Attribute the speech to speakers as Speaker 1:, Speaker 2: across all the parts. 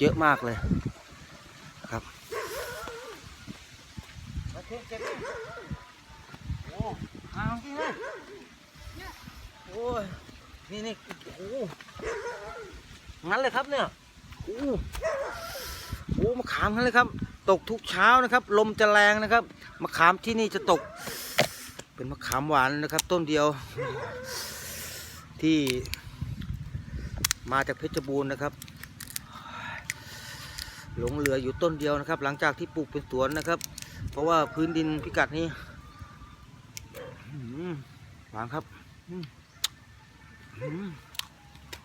Speaker 1: เยอะมากเลยครับ
Speaker 2: โอเคเก็บเลยโอ้หาจริงนะโอ้ยนี่นี่โอ้งั้นเลยครับเนี่ยโอ้โหโอ้มะขามงั้นเลยครับ ตกทุกเช้านะครับ ลมจะแรงนะครับมะขามที่นี่จะตก เป็นมะขามหวานนะครับ ต้นเดียว ที่มาจากเพชรบูรณ์นะครับ หลงเหลืออยู่ต้นเดียวนะครับ หลังจากที่ปลูกเป็นสวนนะครับ เพราะว่าพื้นดินพิกัดนี้หวานครับ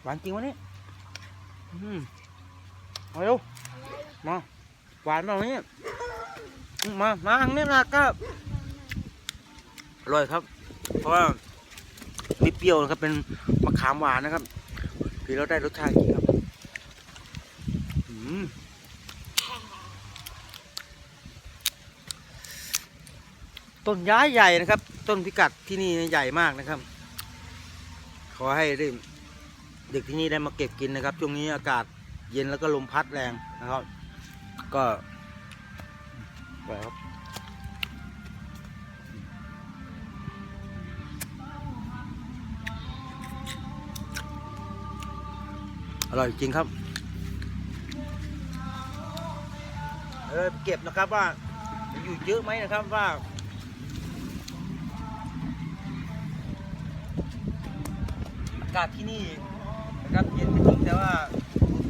Speaker 2: หวานจริงวะเนี่ยอื้อหือเอาเร็วมาหวานมากนี้มามาทางนี้นะก็อร่อยครับ เพราะว่ามีเปรี้ยวนะครับเป็นมะขามหวานนะครับคือเราได้รสชาติจริงครับ อื้อหือ ต้นย้ายใหญ่นะครับ ต้นพิกัดที่นี่ใหญ่มากนะครับ ขอให้เด็กที่นี่ได้มาเก็บกินนะครับ ช่วงนี้อากาศเย็นแล้วก็ลมพัดแรงนะครับ ก็ไปครับอร่อยจริงครับ เออเก็บนะครับว่าอยู่เยอะไหมนะครับว่าากาศที่นี่นะครับเย็นจริงแต่ว่า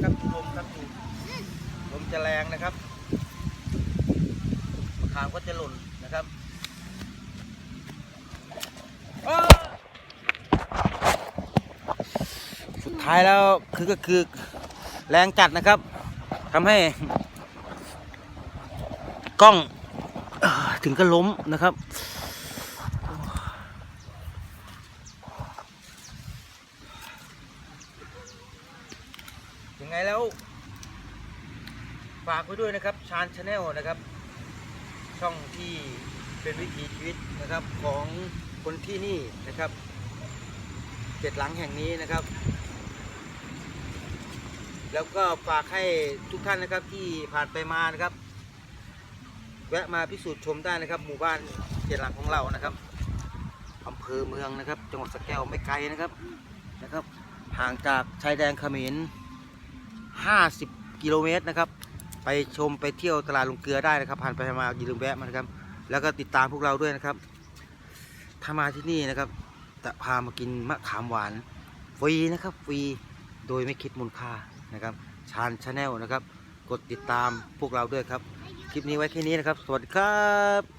Speaker 2: ครับลมครับลมจะแรงนะครับมะขามก็จะหล่นนะครับสุดท้ายแล้วคือก็คือแรงจัดนะครับทำให้ กล้องถึงก็ล้มนะครับ ยังไงแล้ว ฝากไว้ด้วยนะครับชานชาแนลนะครับ ช่องที่เป็นวิถีชีวิตนะครับของคนที่นี่นะครับเจ็ดหลังแห่งนี้นะครับ แล้วก็ฝากให้ทุกท่านนะครับที่ผ่านไปมานะครับ แวะมาพิสูจน์ชมได้นะครับ หมู่บ้านเจ็ดหลังของเรานะครับอำเภอเมืองนะครับ จังหวัดสแก้วไม่ไกลนะครับนะครับ ห่างจากชายแดนเขมร 50 กิโลเมตรนะครับ ไปชมไปเที่ยวตลาดลุงเกลือได้นะครับ ผ่านไปมาอย่าลืมแวะมานะครับ แล้วก็ติดตามพวกเราด้วยนะครับ ถ้ามาที่นี่นะครับ จะพามากินมะขามหวานฟรีนะครับฟรีโดยไม่คิดมูลค่านะครับชานชาแนลนะครับ กดติดตามพวกเราด้วยครับ คลิปนี้ไว้แค่นี้นะครับ สวัสดีครับ